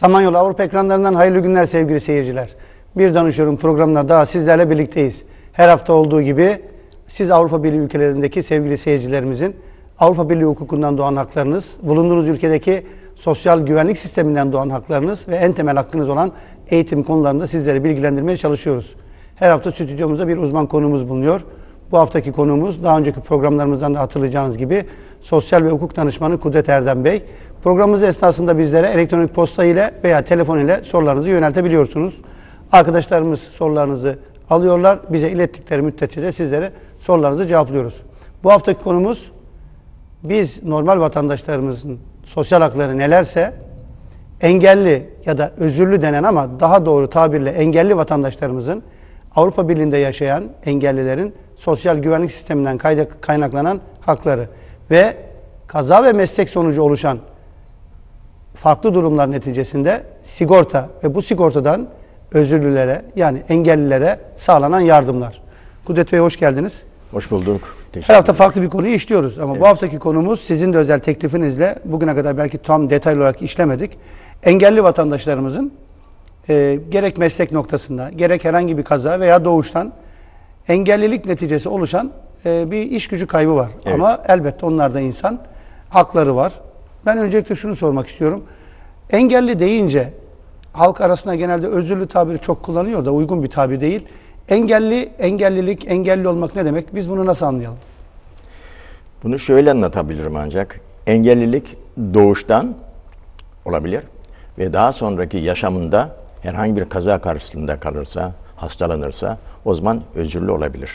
Samanyolu Avrupa ekranlarından hayırlı günler sevgili seyirciler. Bir Danışıyorum programında daha sizlerle birlikteyiz. Her hafta olduğu gibi siz Avrupa Birliği ülkelerindeki sevgili seyircilerimizin Avrupa Birliği hukukundan doğan haklarınız, bulunduğunuz ülkedeki sosyal güvenlik sisteminden doğan haklarınız ve en temel hakkınız olan eğitim konularında sizleri bilgilendirmeye çalışıyoruz. Her hafta stüdyomuzda bir uzman konuğumuz bulunuyor. Bu haftaki konuğumuz daha önceki programlarımızdan da hatırlayacağınız gibi sosyal ve hukuk danışmanı Kudret Erdem Bey. Programımız esnasında bizlere elektronik posta ile veya telefon ile sorularınızı yöneltebiliyorsunuz. Arkadaşlarımız sorularınızı alıyorlar. Bize ilettikleri müddetçe de sizlere sorularınızı cevaplıyoruz. Bu haftaki konumuz biz normal vatandaşlarımızın sosyal hakları nelerse engelli ya da özürlü denen ama daha doğru tabirle engelli vatandaşlarımızın Avrupa Birliği'nde yaşayan engellilerin sosyal güvenlik sisteminden kaynaklanan hakları ve kaza ve meslek sonucu oluşan farklı durumlar neticesinde sigorta ve bu sigortadan özürlülere yani engellilere sağlanan yardımlar. Kudret Bey hoş geldiniz. Hoş bulduk. Her hafta farklı bir konuyu işliyoruz ama evet. bu haftaki konumuz sizin de özel teklifinizle bugüne kadar belki tam detaylı olarak işlemedik. Engelli vatandaşlarımızın e, gerek meslek noktasında gerek herhangi bir kaza veya doğuştan engellilik neticesi oluşan e, bir iş gücü kaybı var. Evet. Ama elbette onlarda insan hakları var. Ben öncelikle şunu sormak istiyorum. Engelli deyince halk arasında genelde özürlü tabiri çok kullanıyor da uygun bir tabir değil. Engelli, engellilik, engelli olmak ne demek? Biz bunu nasıl anlayalım? Bunu şöyle anlatabilirim ancak. Engellilik doğuştan olabilir ve daha sonraki yaşamında herhangi bir kaza karşısında kalırsa, hastalanırsa o zaman özürlü olabilir.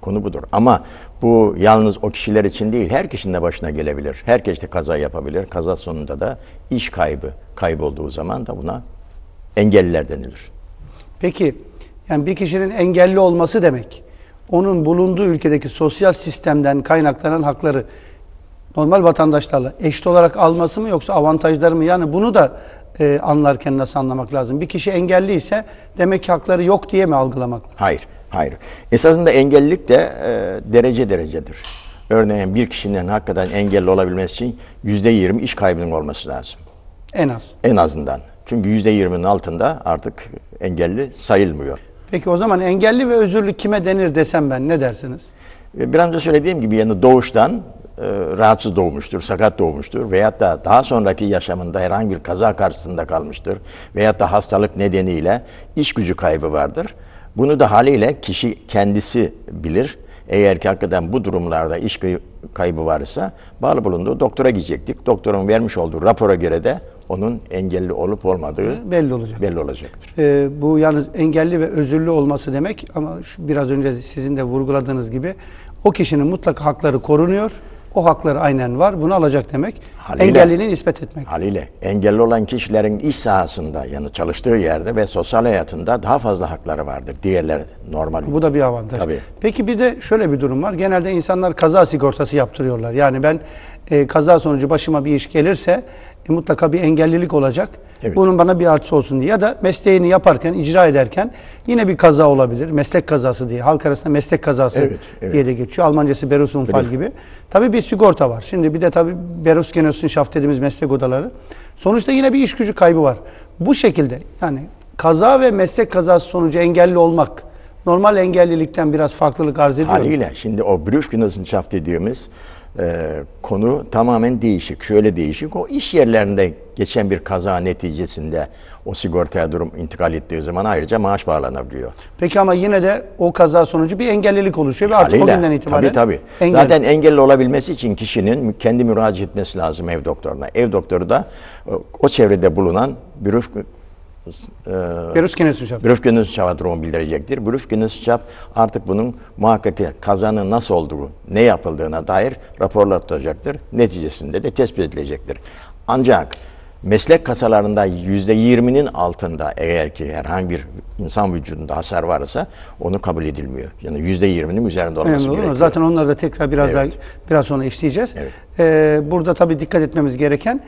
Konu budur. Ama bu yalnız o kişiler için değil, her kişinin de başına gelebilir. Herkes de kaza yapabilir. Kaza sonunda da iş kaybı, kaybolduğu zaman da buna engelliler denilir. Peki, yani bir kişinin engelli olması demek, onun bulunduğu ülkedeki sosyal sistemden kaynaklanan hakları normal vatandaşlarla eşit olarak alması mı yoksa avantajları mı? Yani bunu da e, anlarken nasıl anlamak lazım? Bir kişi engelli ise demek ki hakları yok diye mi algılamak lazım? Hayır, hayır. Esasında engellilik de e, derece derecedir. Örneğin bir kişinin hakikaten engelli olabilmesi için yüzde yirmi iş kaybının olması lazım. En az. En azından. Çünkü yüzde yirminin altında artık engelli sayılmıyor. Peki o zaman engelli ve özürlü kime denir desem ben ne dersiniz? E, biraz önce söylediğim gibi yani doğuştan e, rahatsız doğmuştur, sakat doğmuştur veyahut da daha sonraki yaşamında herhangi bir kaza karşısında kalmıştır veyahut da hastalık nedeniyle iş gücü kaybı vardır. Bunu da haliyle kişi kendisi bilir. Eğer ki hakikaten bu durumlarda iş kaybı varsa bağlı bulunduğu doktora gidecektik. Doktorun vermiş olduğu rapora göre de onun engelli olup olmadığı belli olacak. Belli olacaktır. Ee, bu yalnız engelli ve özürlü olması demek ama şu, biraz önce sizin de vurguladığınız gibi o kişinin mutlaka hakları korunuyor o hakları aynen var. Bunu alacak demek. Haliyle, Engelliliğini nispet etmek. Haliyle. Engelli olan kişilerin iş sahasında yani çalıştığı yerde ve sosyal hayatında daha fazla hakları vardır. Diğerleri normal. Bu da bir avantaj. Tabii. Peki bir de şöyle bir durum var. Genelde insanlar kaza sigortası yaptırıyorlar. Yani ben e, kaza sonucu başıma bir iş gelirse e, mutlaka bir engellilik olacak. Evet. Bunun bana bir artısı olsun diye ya da mesleğini yaparken, icra ederken yine bir kaza olabilir. Meslek kazası diye. Halk arasında meslek kazası evet, evet. diye de geçiyor. Almancası Berufsunfall gibi. Tabii bir sigorta var. Şimdi bir de tabii Berufsgenossenschaft dediğimiz meslek odaları. Sonuçta yine bir iş gücü kaybı var. Bu şekilde yani kaza ve meslek kazası sonucu engelli olmak normal engellilikten biraz farklılık arz ediyor. Haliyle şimdi o Berufsgenossenschaft dediğimiz e, konu tamamen değişik. Şöyle değişik. O iş yerlerinde geçen bir kaza neticesinde o sigortaya durum intikal ettiği zaman ayrıca maaş bağlanabiliyor. Peki ama yine de o kaza sonucu bir engellilik oluşuyor ve artık Haliyle, o günden itibaren tabii, tabii. Engel. Zaten engelli olabilmesi için kişinin kendi müracaat etmesi lazım ev doktoruna. Ev doktoru da o çevrede bulunan bir Berufskenntnischaft. Berufskenntnischaft'a durumu bildirecektir. Berufskenntnischaft artık bunun muhakkak kazanın nasıl olduğu, ne yapıldığına dair raporlar tutacaktır. Neticesinde de tespit edilecektir. Ancak meslek kasalarında yüzde yirminin altında eğer ki herhangi bir insan vücudunda hasar varsa onu kabul edilmiyor. Yani yüzde yirminin üzerinde olması Önemli gerekiyor. Zaten onları da tekrar biraz evet. daha biraz sonra işleyeceğiz. Evet. Ee, burada tabii dikkat etmemiz gereken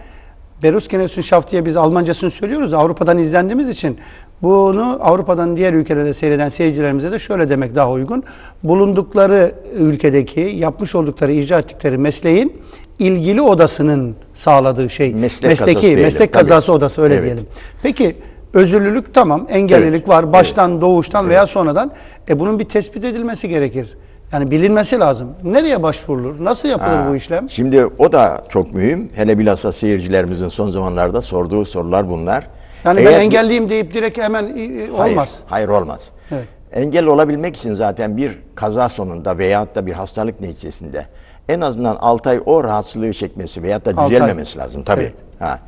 Berufsgenossenschaft diye biz Almancasını söylüyoruz. Avrupa'dan izlendiğimiz için bunu Avrupa'dan diğer ülkelerde seyreden seyircilerimize de şöyle demek daha uygun. Bulundukları ülkedeki yapmış oldukları, icra ettikleri mesleğin ilgili odasının sağladığı şey. Meslek Mesleki, kazası diyelim, meslek tabii. kazası odası öyle Evet. diyelim. Peki özürlülük tamam, engellilik Evet, var. Baştan, doğuştan veya sonradan. E bunun bir tespit edilmesi gerekir. Yani bilinmesi lazım. Nereye başvurulur? Nasıl yapılır Ha, bu işlem? Şimdi o da çok mühim. Hele bilhassa seyircilerimizin son zamanlarda sorduğu sorular bunlar. Yani Eğer ben engelliyim deyip direkt hemen e, e, Hayır, olmaz. Hayır olmaz. Evet. Engel olabilmek için zaten bir kaza sonunda veyahut da bir hastalık neticesinde en azından 6 ay o rahatsızlığı çekmesi veyahut da ay. düzelmemesi lazım tabii. Evet. Ha.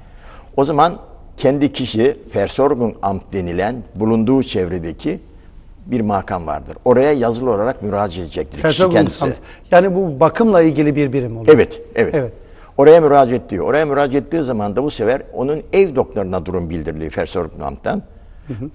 O zaman kendi kişi Versorgungsamt denilen bulunduğu çevredeki bir makam vardır. Oraya yazılı olarak müracaat edecektir kişi kendisi. Yani bu bakımla ilgili bir birim oluyor. Evet, evet. Evet. Oraya müracaat ediyor. Oraya müracaat ettiği zaman da bu sefer onun ev doktoruna durum bildiriliyor Versorgungsamt'tan.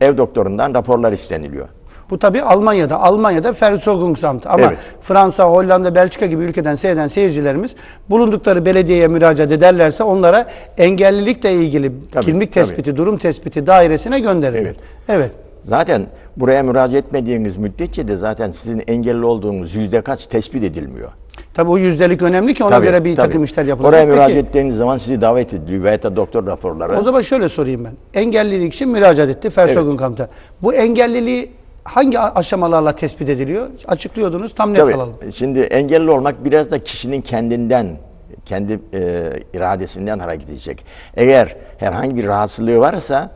Ev doktorundan raporlar isteniliyor. Bu tabii Almanya'da. Almanya'da Versorgungsamt. Ama Evet. Fransa, Hollanda, Belçika gibi ülkeden seyreden seyircilerimiz bulundukları belediyeye müracaat ederlerse onlara engellilikle ilgili Tabii, kimlik tabii. tespiti, durum tespiti dairesine gönderilir. Evet. Evet. Zaten buraya müracaat etmediğiniz müddetçe de zaten sizin engelli olduğunuz yüzde kaç tespit edilmiyor. Tabii o yüzdelik önemli ki ona Tabii, göre bir tabii. takım işler yapılacak. Oraya Peki, müracaat ettiğiniz zaman sizi davet ediliyor veyahut da doktor raporları. O zaman şöyle sorayım ben. Engellilik için müracaat etti Versorgungsamt'a. Bu engelliliği hangi aşamalarla tespit ediliyor? Açıklıyordunuz. Tam net Tabii. alalım. Şimdi engelli olmak biraz da kişinin kendinden, kendi e, iradesinden hareket edecek. Eğer herhangi bir rahatsızlığı varsa,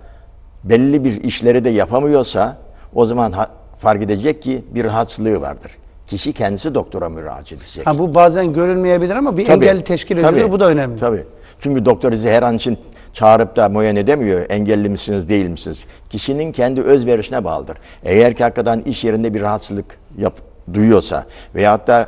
belli bir işleri de yapamıyorsa, o zaman fark edecek ki bir rahatsızlığı vardır. Kişi kendisi doktora müracaat edecek. Ha, bu bazen görülmeyebilir ama bir Tabii, engel teşkil edilir. tabii, Bu da önemli. Tabii. Çünkü doktor sizi her an için çağırıp da muayene edemiyor. Engelli misiniz, değil misiniz? Kişinin kendi özverişine bağlıdır. Eğer ki hakikaten iş yerinde bir rahatsızlık yap, duyuyorsa veyahut da e,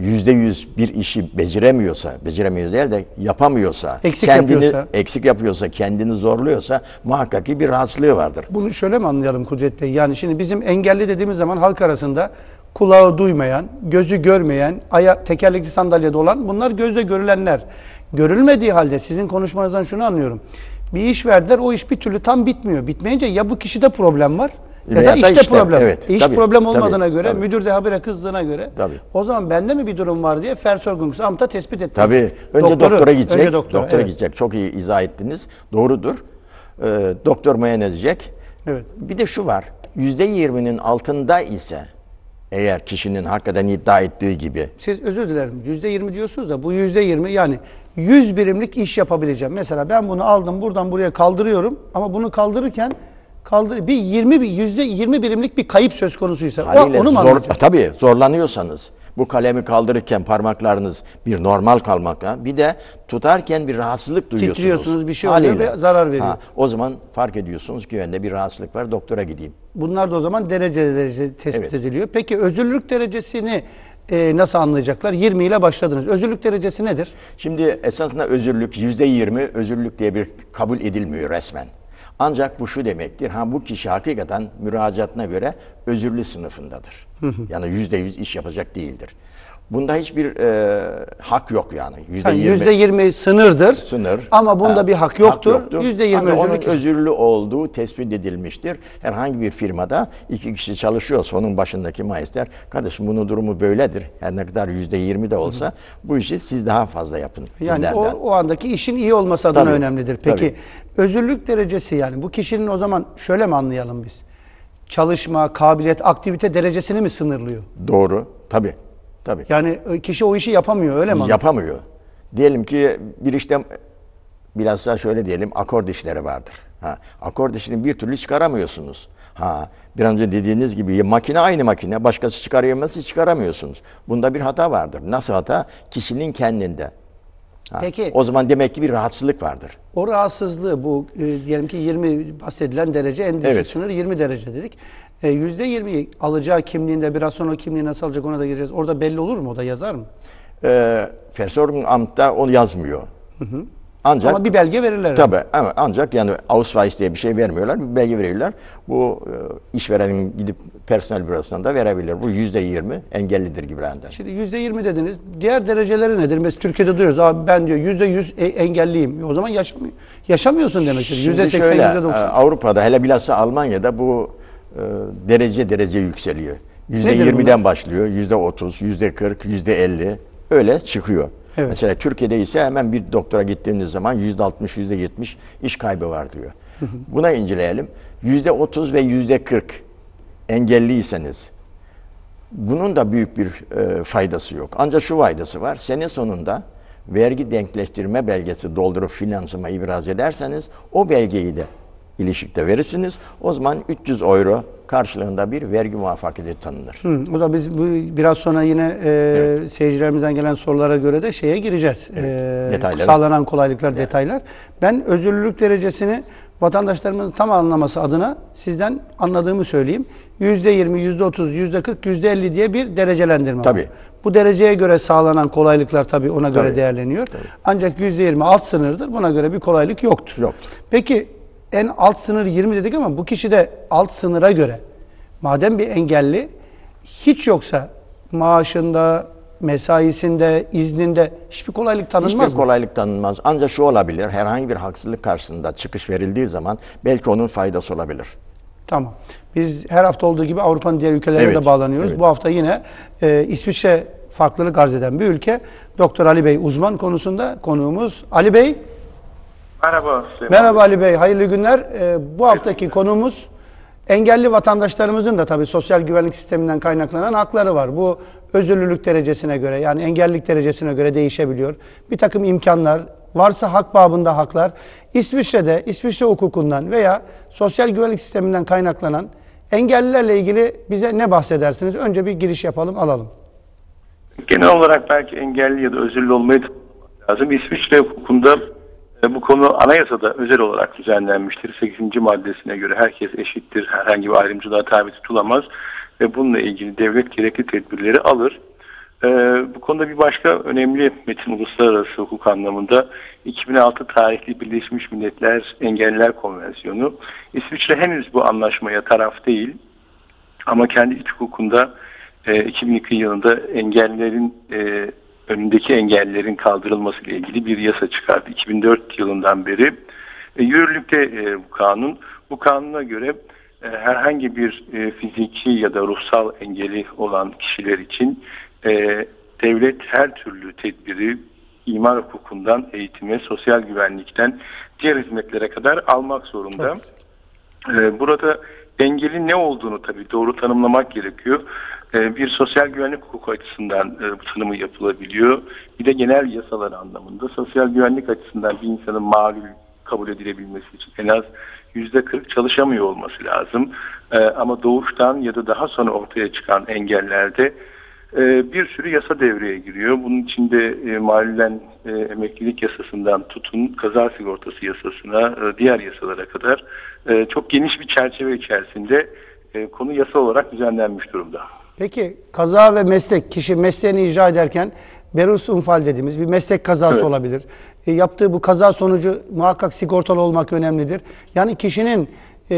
yüzde yüz bir işi beceremiyorsa, beceremiyor değil de yapamıyorsa, Eksik kendini yapıyorsa. eksik yapıyorsa, kendini zorluyorsa muhakkak ki bir rahatsızlığı vardır. Bunu şöyle mi anlayalım Kudret Bey? Yani şimdi bizim engelli dediğimiz zaman halk arasında kulağı duymayan, gözü görmeyen, aya tekerlekli sandalyede olan bunlar gözle görülenler. Görülmediği halde sizin konuşmanızdan şunu anlıyorum. Bir iş verdiler, o iş bir türlü tam bitmiyor. Bitmeyince ya bu kişide problem var ya da işte, işte, problem. evet, İş tabii, problem tabii, olmadığına göre, tabii. müdür de habire kızdığına göre Tabii. o zaman bende mi bir durum var diye Versorgungsamt'a tespit etti. Tabii. Önce Doktoru, doktora gidecek. önce doktora, evet. gidecek. Çok iyi izah ettiniz. Doğrudur. Ee, doktor muayene edecek. Evet. Bir de şu var. Yüzde yirminin altında ise eğer kişinin hakikaten iddia ettiği gibi Siz özür dilerim yüzde yirmi diyorsunuz da bu yüzde yirmi yani 100 birimlik iş yapabileceğim. Mesela ben bunu aldım buradan buraya kaldırıyorum ama bunu kaldırırken kaldır bir 20 bir yüzde 20 birimlik bir kayıp söz konusuysa haliyle onu mu zor, tabii zorlanıyorsanız bu kalemi kaldırırken parmaklarınız bir normal kalmakla bir de tutarken bir rahatsızlık duyuyorsunuz. Titriyorsunuz, bir şey oluyor ve zarar veriyor. o zaman fark ediyorsunuz ki bende bir rahatsızlık var doktora gideyim. Bunlar da o zaman derece derece tespit Evet. ediliyor. Peki özürlülük derecesini e, nasıl anlayacaklar? 20 ile başladınız. Özürlülük derecesi nedir? Şimdi esasında özürlük yüzde yirmi özürlük diye bir kabul edilmiyor resmen. Ancak bu şu demektir. Ha bu kişi hakikaten müracaatına göre özürlü sınıfındadır. Yani yüzde yüz iş yapacak değildir. Bunda hiçbir e, hak yok yani. Yüzde Yani yirmi yüzde 20 sınırdır. sınır. Ama bunda Ha, bir hak yoktur. Yüzde 20 Ancak onun özürlü olduğu tespit edilmiştir. Herhangi bir firmada iki kişi çalışıyorsa onun başındaki maester, kardeşim bunun durumu böyledir. Her ne kadar yüzde yirmi de olsa bu işi siz daha fazla yapın. Yani o, o andaki işin iyi olması adına Tabii, önemlidir. Peki tabii. özürlük derecesi yani bu kişinin o zaman şöyle mi anlayalım biz? Çalışma, kabiliyet, aktivite derecesini mi sınırlıyor? Doğru. Tabii. Tabii. Yani e, kişi o işi yapamıyor öyle mi? Yapamıyor. Diyelim ki bir işte bilhassa şöyle diyelim akord işleri vardır. Ha, akord işini bir türlü çıkaramıyorsunuz. Ha, bir önce dediğiniz gibi makine aynı makine, başkası çıkarayamazsa çıkaramıyorsunuz. Bunda bir hata vardır. Nasıl hata? Kişinin kendinde. Ha, Peki. O zaman demek ki bir rahatsızlık vardır. O rahatsızlığı bu e, diyelim ki 20 bahsedilen derece en düşük Evet. sınır 20 derece dedik. E, Yüzde 20'yi alacağı kimliğinde biraz sonra kimliği nasıl alacak ona da gireceğiz. Orada belli olur mu? O da yazar mı? Ee, Versorgungsamt'ta onu yazmıyor. Ancak Ama bir belge verirler. Tabii ama ancak yani Ausweis diye bir şey vermiyorlar, bir belge veriyorlar. Bu e, işverenin gidip personel bürosundan da verebilir. Bu yüzde yirmi engellidir gibi benden. Şimdi yüzde yirmi dediniz. Diğer dereceleri nedir? Mesela Türkiye'de duyuyoruz. Abi ben diyor yüzde yüz e- engelliyim. O zaman yaşamıyor, yaşamıyorsun demektir. Yüzde seksen, şöyle, yüzde e, doksan. Avrupa'da hele bilhassa Almanya'da bu e, derece derece yükseliyor. Yüzde yirmiden başlıyor, yüzde otuz, yüzde kırk, yüzde elli öyle çıkıyor. Evet. Mesela Türkiye'de ise hemen bir doktora gittiğiniz zaman yüzde 60, yüzde 70 iş kaybı var diyor. Buna inceleyelim. Yüzde 30 ve yüzde 40 engelliyseniz bunun da büyük bir e, faydası yok. Ancak şu faydası var. Sene sonunda vergi denkleştirme belgesi doldurup finansıma ibraz ederseniz o belgeyi de ilişikte verirsiniz. O zaman 300 euro karşılığında bir vergi muvaffakiyeti tanınır. Hı, o zaman biz bu biraz sonra yine e, seyircilerimizden gelen sorulara göre de şeye gireceğiz. E, detaylara. sağlanan kolaylıklar, detaylar. Ben özürlülük derecesini vatandaşlarımızın tam anlaması adına sizden anladığımı söyleyeyim. %20, %30, %40, %50 diye bir derecelendirme var. Tabii. Bu dereceye göre sağlanan kolaylıklar tabii ona göre Tabii. değerleniyor. Ancak %20 alt sınırdır. Buna göre bir kolaylık yoktur. Yoktur. Peki en alt sınır 20 dedik ama bu kişi de alt sınıra göre madem bir engelli hiç yoksa maaşında, mesaisinde, izninde hiçbir kolaylık tanınmaz Hiçbir mı? kolaylık tanınmaz. Ancak şu olabilir, herhangi bir haksızlık karşısında çıkış verildiği zaman belki onun faydası olabilir. Tamam. Biz her hafta olduğu gibi Avrupa'nın diğer ülkelerine Evet, de bağlanıyoruz. evet. Bu hafta yine e, İsviçre farklılık arz eden bir ülke. Doktor Ali Bey uzman konusunda konuğumuz. Ali Bey, Merhaba Süleyman. merhaba Ali Bey, hayırlı günler. E, bu haftaki konuğumuz engelli vatandaşlarımızın da tabii sosyal güvenlik sisteminden kaynaklanan hakları var. Bu özürlülük derecesine göre yani engellilik derecesine göre değişebiliyor. Bir takım imkanlar, varsa hak babında haklar. İsviçre'de, İsviçre hukukundan veya sosyal güvenlik sisteminden kaynaklanan engellilerle ilgili bize ne bahsedersiniz? Önce bir giriş yapalım, alalım. Genel olarak belki engelli ya da özürlü olmayı lazım. İsviçre hukukunda bu konu anayasada özel olarak düzenlenmiştir. 8. maddesine göre herkes eşittir, herhangi bir ayrımcılığa tabi tutulamaz ve bununla ilgili devlet gerekli tedbirleri alır. E, bu konuda bir başka önemli metin uluslararası hukuk anlamında 2006 tarihli Birleşmiş Milletler Engelliler Konvansiyonu. İsviçre henüz bu anlaşmaya taraf değil. Ama kendi iç hukukunda e, 2002 yılında engellerin e, önündeki engellerin kaldırılması ile ilgili bir yasa çıkardı. 2004 yılından beri e, yürürlükte e, bu kanun. Bu kanuna göre e, herhangi bir e, fiziki ya da ruhsal engeli olan kişiler için e, devlet her türlü tedbiri imar hukukundan eğitime, sosyal güvenlikten diğer hizmetlere kadar almak zorunda. Ee, Burada engelin ne olduğunu tabii doğru tanımlamak gerekiyor. Ee, Bir sosyal güvenlik hukuku açısından e, tanımı yapılabiliyor. Bir de genel yasalar anlamında sosyal güvenlik açısından bir insanın mağlul kabul edilebilmesi için en az yüzde 40 çalışamıyor olması lazım. Ee, Ama doğuştan ya da daha sonra ortaya çıkan engellerde e, bir sürü yasa devreye giriyor. Bunun içinde e, e, emeklilik yasasından tutun kaza sigortası yasasına diğer yasalara kadar çok geniş bir çerçeve içerisinde konu yasa olarak düzenlenmiş durumda. Peki kaza ve meslek, kişi mesleğini icra ederken berus unfal dediğimiz bir meslek kazası Evet. olabilir. E, yaptığı bu kaza sonucu muhakkak sigortalı olmak önemlidir. Yani kişinin e,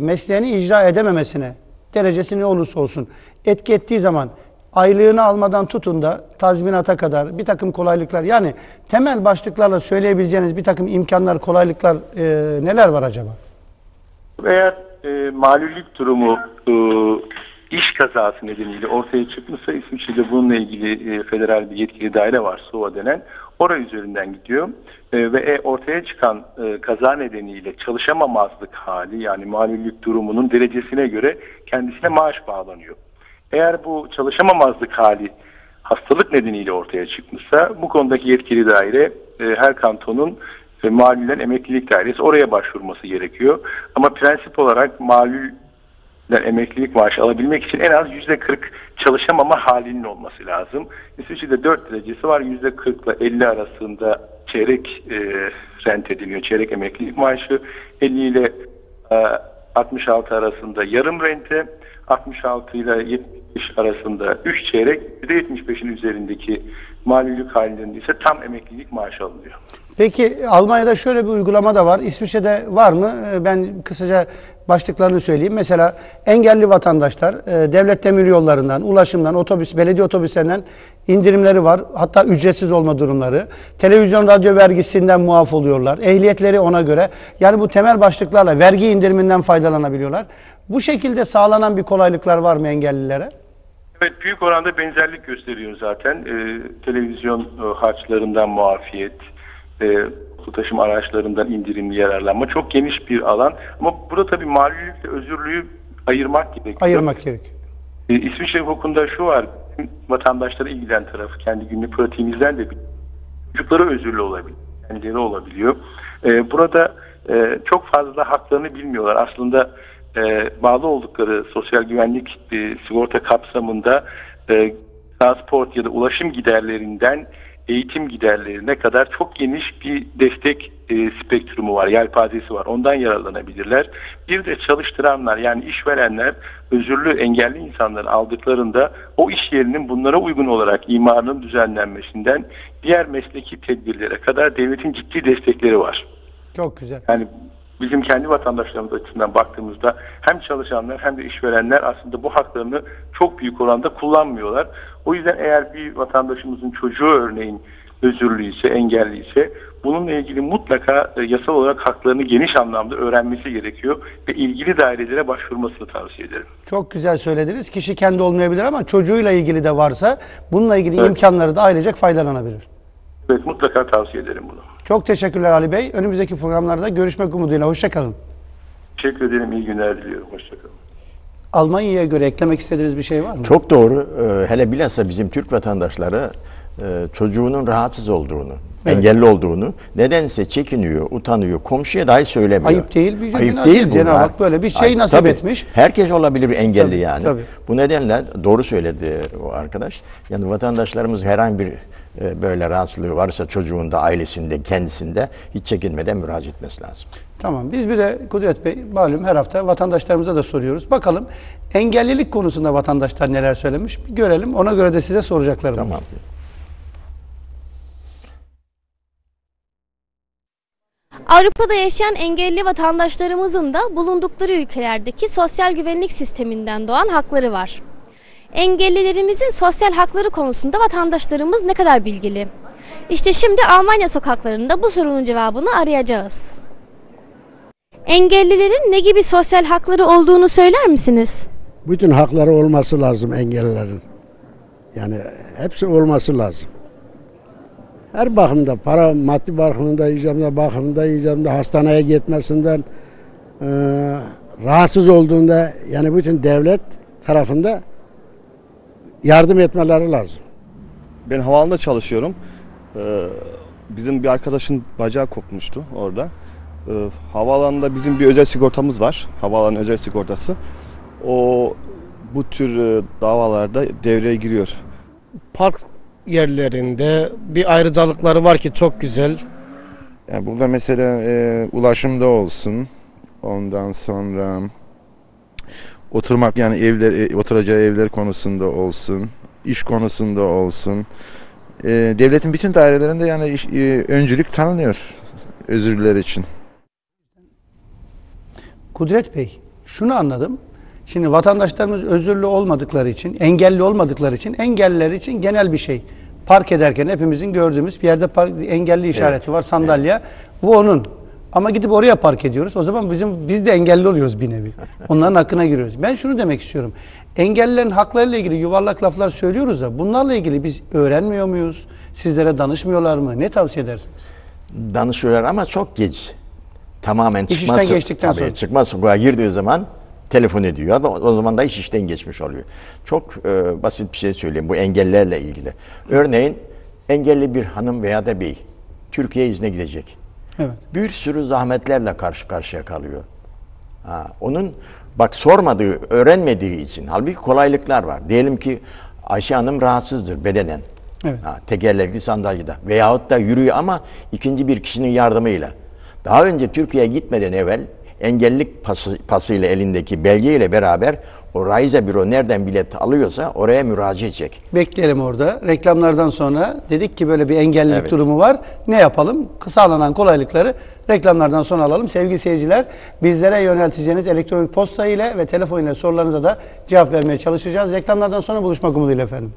mesleğini icra edememesine, derecesi ne olursa olsun etki ettiği zaman aylığını almadan tutun da tazminata kadar bir takım kolaylıklar yani temel başlıklarla söyleyebileceğiniz bir takım imkanlar, kolaylıklar e, neler var acaba? Eğer e, malullik durumu e, iş kazası nedeniyle ortaya çıkmışsa İsviçre'de bununla ilgili e, federal bir yetkili daire var SOA denen. Oraya üzerinden gidiyor E, ve e, ortaya çıkan e, kaza nedeniyle çalışamamazlık hali yani malullik durumunun derecesine göre kendisine maaş bağlanıyor. Eğer bu çalışamamazlık hali hastalık nedeniyle ortaya çıkmışsa bu konudaki yetkili daire e, her kantonun e, malulen emeklilik dairesi oraya başvurması gerekiyor. Ama prensip olarak malul emeklilik maaşı alabilmek için en az yüzde 40 çalışamama halinin olması lazım. İsviçre'de 4 derecesi var. Yüzde 40 ile 50 arasında çeyrek e, rent ediliyor. Çeyrek emeklilik maaşı. 50 ile e, 66 arasında yarım rente. 66 ile 75 arasında 3 çeyrek. Bir de 75'in üzerindeki malulük halinde ise tam emeklilik maaşı alınıyor. Peki Almanya'da şöyle bir uygulama da var. İsviçre'de var mı? Ee, Ben kısaca başlıklarını söyleyeyim. Mesela engelli vatandaşlar e, devlet demir yollarından, ulaşımdan, otobüs, belediye otobüslerinden indirimleri var. Hatta ücretsiz olma durumları. Televizyon, radyo vergisinden muaf oluyorlar. Ehliyetleri ona göre. Yani bu temel başlıklarla vergi indiriminden faydalanabiliyorlar. Bu şekilde sağlanan bir kolaylıklar var mı engellilere? Evet büyük oranda benzerlik gösteriyor zaten. Ee, televizyon e, harçlarından muafiyet, e, toplu taşıma araçlarından indirimli yararlanma çok geniş bir alan. Ama burada tabii maliylikle özürlüğü ayırmak gerekiyor. Ayırmak gerek. E, İsviçre hukukunda şu var, vatandaşları ilgilen tarafı kendi günlük pratiğimizden de bir çocukları özürlü olabiliyor, kendileri olabiliyor. E, burada e, çok fazla haklarını bilmiyorlar. Aslında e, bağlı oldukları sosyal güvenlik e, sigorta kapsamında e, transport ya da ulaşım giderlerinden eğitim giderlerine kadar çok geniş bir destek e, spektrumu var, yelpazesi var. Ondan yararlanabilirler. Bir de çalıştıranlar yani işverenler özürlü engelli insanları aldıklarında o iş yerinin bunlara uygun olarak imarının düzenlenmesinden diğer mesleki tedbirlere kadar devletin ciddi destekleri var. Çok güzel. Yani bizim kendi vatandaşlarımız açısından baktığımızda hem çalışanlar hem de işverenler aslında bu haklarını çok büyük oranda kullanmıyorlar. O yüzden eğer bir vatandaşımızın çocuğu örneğin özürlüyse, engelliyse bununla ilgili mutlaka e, yasal olarak haklarını geniş anlamda öğrenmesi gerekiyor ve ilgili dairelere başvurmasını tavsiye ederim. Çok güzel söylediniz. Kişi kendi olmayabilir ama çocuğuyla ilgili de varsa bununla ilgili Evet. imkanları da ailecek faydalanabilir. Evet mutlaka tavsiye ederim bunu. Çok teşekkürler Ali Bey. Önümüzdeki programlarda görüşmek umuduyla. Hoşçakalın. Teşekkür ederim. İyi günler diliyorum. Hoşçakalın. Almanya'ya göre eklemek istediğiniz bir şey var mı? Çok doğru. Ee, Hele bilhassa bizim Türk vatandaşları e, çocuğunun rahatsız olduğunu, Evet. engelli olduğunu nedense çekiniyor, utanıyor, komşuya dahi söylemiyor. Ayıp değil, bir Ayıp değil değil. Cenab-ı bunlar. Hak böyle bir şey nasip tabii. etmiş. Herkes olabilir bir engelli Tabii, yani. tabii. Bu nedenle doğru söyledi o arkadaş. Yani vatandaşlarımız herhangi bir böyle rahatsızlığı varsa çocuğunda, ailesinde, kendisinde hiç çekinmeden müracaat etmesi lazım. Tamam. Biz bir de Kudret Bey malum her hafta vatandaşlarımıza da soruyoruz. Bakalım engellilik konusunda vatandaşlar neler söylemiş. Bir görelim. Ona göre de size soracaklarım. Tamam. Avrupa'da yaşayan engelli vatandaşlarımızın da bulundukları ülkelerdeki sosyal güvenlik sisteminden doğan hakları var. Engellilerimizin sosyal hakları konusunda vatandaşlarımız ne kadar bilgili? İşte şimdi Almanya sokaklarında bu sorunun cevabını arayacağız. Engellilerin ne gibi sosyal hakları olduğunu söyler misiniz? bütün hakları olması lazım engellilerin. Yani hepsi olması lazım. Her bakımda, para maddi bakımında, icabında, bakımında, icabında, hastaneye gitmesinden, eee, rahatsız olduğunda yani bütün devlet tarafında yardım etmeleri lazım. Ben havaalanında çalışıyorum. Ee, bizim bir arkadaşın bacağı kopmuştu orada. Ee, havaalanında bizim bir özel sigortamız var. Havaalanı özel sigortası. O bu tür e, davalarda devreye giriyor. park yerlerinde bir ayrıcalıkları var ki çok güzel. Yani burada mesela e, ulaşımda olsun. Ondan sonra oturmak yani evler e, oturacağı evler konusunda olsun. iş konusunda olsun. E, devletin bütün dairelerinde yani iş- e, öncülük tanınıyor özürlüler için. Kudret Bey, şunu anladım. Şimdi vatandaşlarımız özürlü olmadıkları için, engelli olmadıkları için, engelliler için genel bir şey. Park ederken hepimizin gördüğümüz bir yerde park, engelli işareti var, sandalye. Bu onun. Ama gidip oraya park ediyoruz. O zaman bizim biz de engelli oluyoruz bir nevi. Onların hakkına giriyoruz. Ben şunu demek istiyorum. Engellilerin haklarıyla ilgili yuvarlak laflar söylüyoruz da bunlarla ilgili biz öğrenmiyor muyuz? Sizlere danışmıyorlar mı? Ne tavsiye edersiniz? danışıyorlar ama çok geç. Tamamen İş çıkmaz. işten geçtikten tabii, sonra. Çıkmaz sokağa girdiği zaman telefon ediyor. O zaman da iş işten geçmiş oluyor. Çok e, basit bir şey söyleyeyim bu engellerle ilgili. Örneğin engelli bir hanım veya da bey Türkiye izne gidecek. Evet. Bir sürü zahmetlerle karşı karşıya kalıyor. Ha, onun bak sormadığı, öğrenmediği için. Halbuki kolaylıklar var. Diyelim ki Ayşe Hanım rahatsızdır bedenen. Evet. Ha, tekerlekli sandalyede. Veyahut da yürüyor ama ikinci bir kişinin yardımıyla. Daha önce Türkiye'ye gitmeden evvel engellilik pası, pasıyla elindeki belgeyle beraber o Raiza Büro nereden bilet alıyorsa oraya müracaat edecek. Bekleyelim orada. Reklamlardan sonra dedik ki böyle bir engellilik Evet. durumu var. Ne yapalım? Sağlanan kolaylıkları reklamlardan sonra alalım. Sevgili seyirciler, bizlere yönelteceğiniz elektronik posta ile ve telefon ile sorularınıza da cevap vermeye çalışacağız. Reklamlardan sonra buluşmak umuduyla efendim.